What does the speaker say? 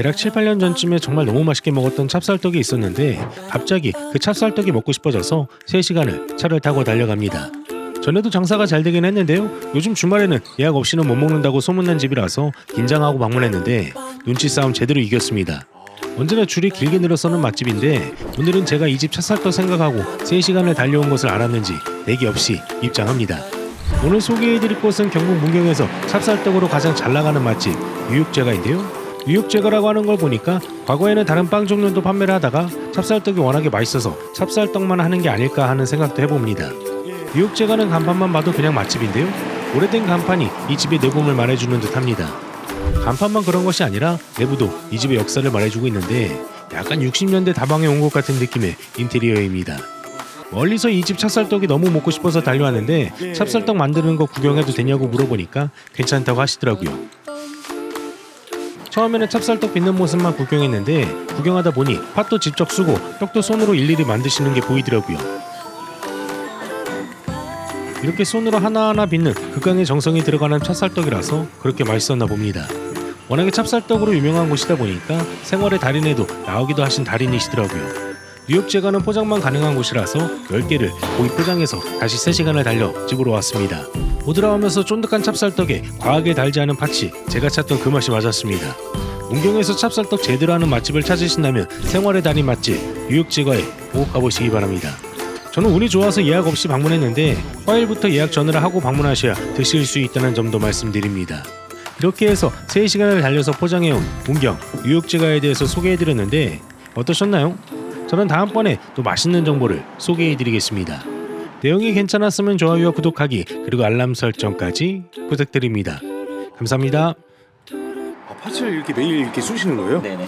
대략 7, 8년 전쯤에 정말 너무 맛있게 먹었던 찹쌀떡이 있었는데 갑자기 그 찹쌀떡이 먹고 싶어져서 3시간을 차를 타고 달려갑니다. 전에도 장사가 잘 되긴 했는데요. 요즘 주말에는 예약 없이는 못 먹는다고 소문난 집이라서 긴장하고 방문했는데 눈치 싸움 제대로 이겼습니다. 언제나 줄이 길게 늘어서는 맛집인데 오늘은 제가 이 집 찹쌀떡 생각하고 3시간을 달려온 것을 알았는지 내기 없이 입장합니다. 오늘 소개해드릴 곳은 경북 문경에서 찹쌀떡으로 가장 잘 나가는 맛집 유육제가인데요. 유육제가라고 하는 걸 보니까 과거에는 다른 빵 종류도 판매를 하다가 찹쌀떡이 워낙에 맛있어서 찹쌀떡만 하는 게 아닐까 하는 생각도 해봅니다. 유육제가는 간판만 봐도 그냥 맛집인데요. 오래된 간판이 이 집의 내공을 말해주는 듯합니다. 간판만 그런 것이 아니라 내부도 이 집의 역사를 말해주고 있는데 약간 60년대 다방에 온 것 같은 느낌의 인테리어입니다. 멀리서 이 집 찹쌀떡이 너무 먹고 싶어서 달려왔는데 찹쌀떡 만드는 거 구경해도 되냐고 물어보니까 괜찮다고 하시더라고요. 처음에는 찹쌀떡 빚는 모습만 구경했는데 구경하다 보니 팥도 직접 쓰고 떡도 손으로 일일이 만드시는 게 보이더라고요. 이렇게 손으로 하나하나 빚는 극강의 정성이 들어가는 찹쌀떡이라서 그렇게 맛있었나 봅니다. 워낙에 찹쌀떡으로 유명한 곳이다 보니까 생활의 달인에도 나오기도 하신 달인이시더라고요. 뉴욕제가는 포장만 가능한 곳이라서 10개를 고이 포장해서 다시 3시간을 달려 집으로 왔습니다. 오드라오면서 쫀득한 찹쌀떡에 과하게 달지 않은 팥이 제가 찾던 그 맛이 맞았습니다. 문경에서 찹쌀떡 제대로 하는 맛집을 찾으신다면 생활의 달인 맛집 뉴욕제가에 꼭 가보시기 바랍니다. 저는 운이 좋아서 예약 없이 방문했는데 화요일부터 예약 전화를 하고 방문하셔야 드실 수 있다는 점도 말씀드립니다. 이렇게 해서 3시간을 달려서 포장해온 문경 뉴욕제가에 대해서 소개해드렸는데 어떠셨나요? 저는 다음번에 또 맛있는 정보를 소개해드리겠습니다. 내용이 괜찮았으면 좋아요와 구독하기 그리고 알람 설정까지 부탁드립니다. 감사합니다. 아, 팥을 이렇게 매일 이렇게 쑤시는 거예요? 네네.